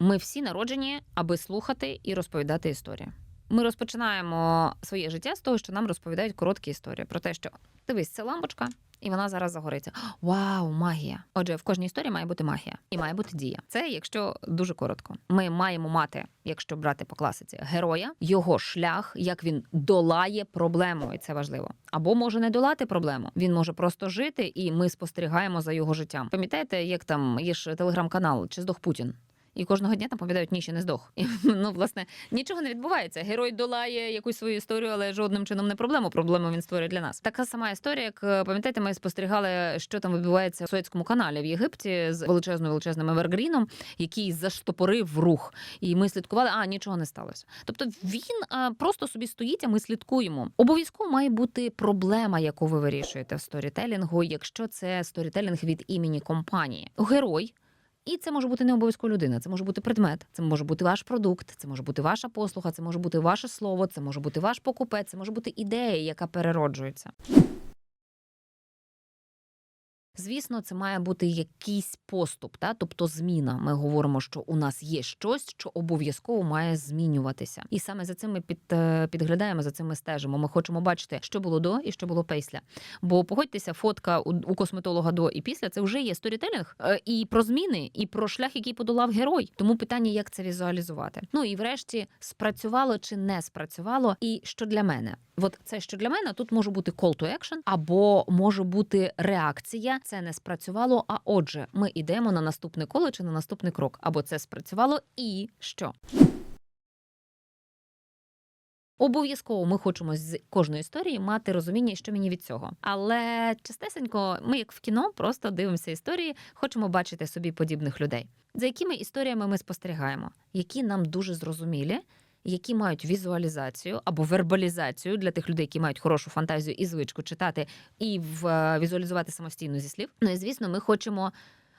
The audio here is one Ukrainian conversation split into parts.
Ми всі народжені, аби слухати і розповідати історії. Ми розпочинаємо своє життя з того, що нам розповідають короткі історії про те, що дивись, це лампочка, і вона зараз загориться. Вау, магія! Отже, в кожній історії має бути магія і має бути дія. Це якщо дуже коротко. Ми маємо мати, якщо брати по класиці, героя, його шлях, як він долає проблему, і це важливо. Або може не долати проблему. Він може просто жити, і ми спостерігаємо за його життям. Пам'ятаєте, як там є ж телеграм-канал чи здох Путін? І кожного дня там повідають, ні, ще не здох. І, ну, власне, нічого не відбувається. Герой долає якусь свою історію, але жодним чином не проблему. Проблему він створює для нас. Така сама історія, як е, пам'ятаєте, ми спостерігали, що там відбувається в Суецькому каналі в Єгипті з величезним величезним Евергріном, який заштопорив рух. І ми слідкували, а нічого не сталося. Тобто він а, просто собі стоїть, а ми слідкуємо. Обов'язково має бути проблема, яку ви вирішуєте в сторітелінгу, якщо це сторітелінг від імені компанії. Герой. І це може бути не обов'язково людина, це може бути предмет, це може бути ваш продукт, це може бути ваша послуга, це може бути ваше слово, це може бути ваш покупець, це може бути ідея, яка перероджується. Звісно, це має бути якийсь поступ, та тобто зміна. Ми говоримо, що у нас є щось, що обов'язково має змінюватися, і саме за цим ми під, е, підглядаємо, за цим ми стежимо. Ми хочемо бачити, що було до і що було після. Бо погодьтеся, фотка у, косметолога до і після це вже є сторітелінг е, і про зміни, і про шлях, який подолав герой. Тому питання, як це візуалізувати. Ну і врешті спрацювало чи не спрацювало, і що для мене. От це що для мене тут може бути call to action, або може бути реакція. Це не спрацювало. А отже, ми йдемо на наступне коло чи на наступний крок. Або це спрацювало, і що. Обов'язково ми хочемо з кожної історії мати розуміння, що мені від цього. Але частесенько, ми, як в кіно, просто дивимося історії, хочемо бачити собі подібних людей. За якими історіями ми спостерігаємо, які нам дуже зрозумілі, які мають візуалізацію або вербалізацію для тих людей, які мають хорошу фантазію і звичку читати і е, візуалізувати самостійно зі слів. Ну і звісно, ми хочемо.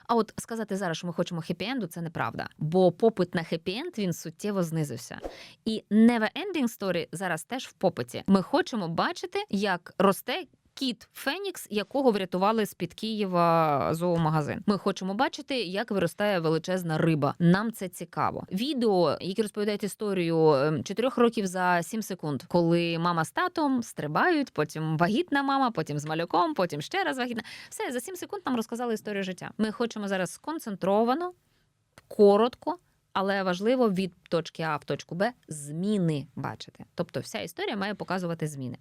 А от сказати зараз, що ми хочемо хеппі-енду, це неправда. Бо попит на хеппі-енд, він суттєво знизився. І never ending story зараз теж в попиті. Ми хочемо бачити, як росте. Кіт Фенікс, якого врятували з під Києва зоомагазин. Ми хочемо бачити, як виростає величезна риба. Нам це цікаво. Відео, які розповідають історію ем, чотирьох років за сім секунд, коли мама з татом стрибають, потім вагітна мама, потім з малюком, потім ще раз вагітна. Все за сім секунд нам розказали історію життя. Ми хочемо зараз сконцентровано, коротко. Але важливо від точки А в точку Б зміни бачити. Тобто, вся історія має показувати зміни.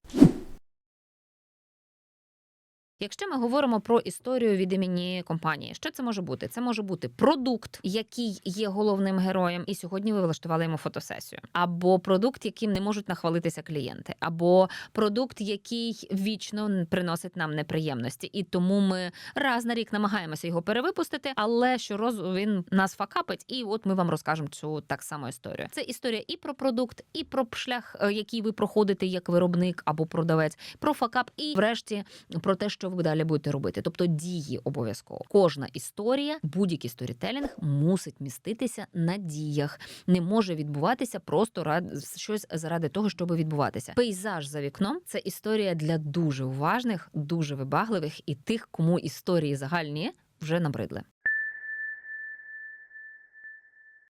Якщо ми говоримо про історію від імені компанії, що це може бути? Це може бути продукт, який є головним героєм, і сьогодні ви влаштували йому фотосесію, або продукт, яким не можуть нахвалитися клієнти, або продукт, який вічно приносить нам неприємності, і тому ми раз на рік намагаємося його перевипустити, але щороку він нас факапить, і от ми вам розкажемо цю так само історію. Це історія і про продукт, і про шлях, е, який ви проходите як виробник або продавець, про факап, і врешті про те, що ви далі будете робити. Тобто дії обов'язково. Кожна історія, будь-який сторітелінг мусить міститися на діях. Не може відбуватися просто рад щось заради того, щоб відбуватися. Пейзаж за вікном це історія для дуже уважних, дуже вибагливих і тих, кому історії загальні вже набридли.